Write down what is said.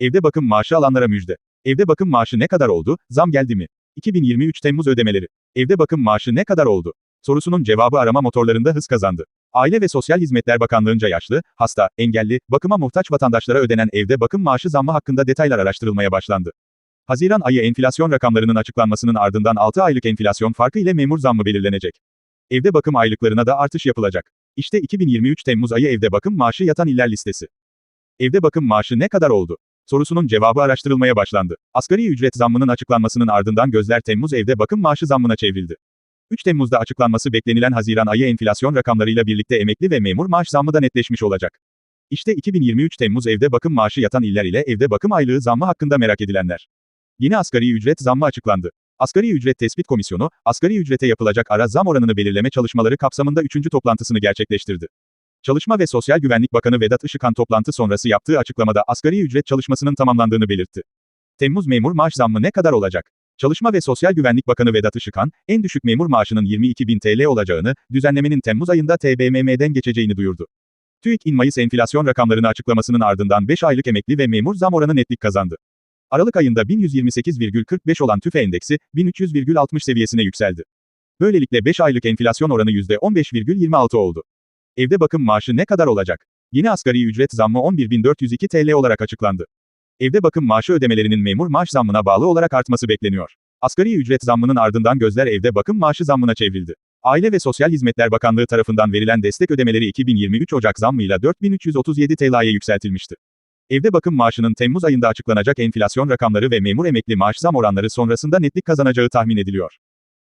Evde bakım maaşı alanlara müjde. Evde bakım maaşı ne kadar oldu? Zam geldi mi? 2023 Temmuz ödemeleri. Evde bakım maaşı ne kadar oldu? Sorusunun cevabı arama motorlarında hız kazandı. Aile ve Sosyal Hizmetler Bakanlığı'nca yaşlı, hasta, engelli, bakıma muhtaç vatandaşlara ödenen evde bakım maaşı zammı hakkında detaylar araştırılmaya başlandı. Haziran ayı enflasyon rakamlarının açıklanmasının ardından 6 aylık enflasyon farkı ile memur zammı belirlenecek. Evde bakım aylıklarına da artış yapılacak. İşte 2023 Temmuz ayı evde bakım maaşı yatan iller listesi. Evde bakım maaşı ne kadar oldu? Sorusunun cevabı araştırılmaya başlandı. Asgari ücret zammının açıklanmasının ardından gözler Temmuz evde bakım maaşı zammına çevrildi. 3 Temmuz'da açıklanması beklenilen Haziran ayı enflasyon rakamlarıyla birlikte emekli ve memur maaş zammı da netleşmiş olacak. İşte 2023 Temmuz evde bakım maaşı yatan iller ile evde bakım aylığı zammı hakkında merak edilenler. Yeni asgari ücret zammı açıklandı. Asgari Ücret Tespit Komisyonu, asgari ücrete yapılacak ara zam oranını belirleme çalışmaları kapsamında 3. toplantısını gerçekleştirdi. Çalışma ve Sosyal Güvenlik Bakanı Vedat Işıkhan toplantı sonrası yaptığı açıklamada asgari ücret çalışmasının tamamlandığını belirtti. Temmuz memur maaş zammı ne kadar olacak? Çalışma ve Sosyal Güvenlik Bakanı Vedat Işıkhan, en düşük memur maaşının 22.000 TL olacağını, düzenlemenin Temmuz ayında TBMM'den geçeceğini duyurdu. TÜİK'in Mayıs enflasyon rakamlarını açıklamasının ardından 5 aylık emekli ve memur zam oranı netlik kazandı. Aralık ayında 1128,45 olan TÜFE endeksi, 1300,60 seviyesine yükseldi. Böylelikle 5 aylık enflasyon oranı %15,26 oldu. Evde bakım maaşı ne kadar olacak? Yeni asgari ücret zammı 11.402 TL olarak açıklandı. Evde bakım maaşı ödemelerinin memur maaş zammına bağlı olarak artması bekleniyor. Asgari ücret zammının ardından gözler evde bakım maaşı zammına çevrildi. Aile ve Sosyal Hizmetler Bakanlığı tarafından verilen destek ödemeleri 2023 Ocak zammıyla 4337 TL'ye yükseltilmişti. Evde bakım maaşının Temmuz ayında açıklanacak enflasyon rakamları ve memur emekli maaş zam oranları sonrasında netlik kazanacağı tahmin ediliyor.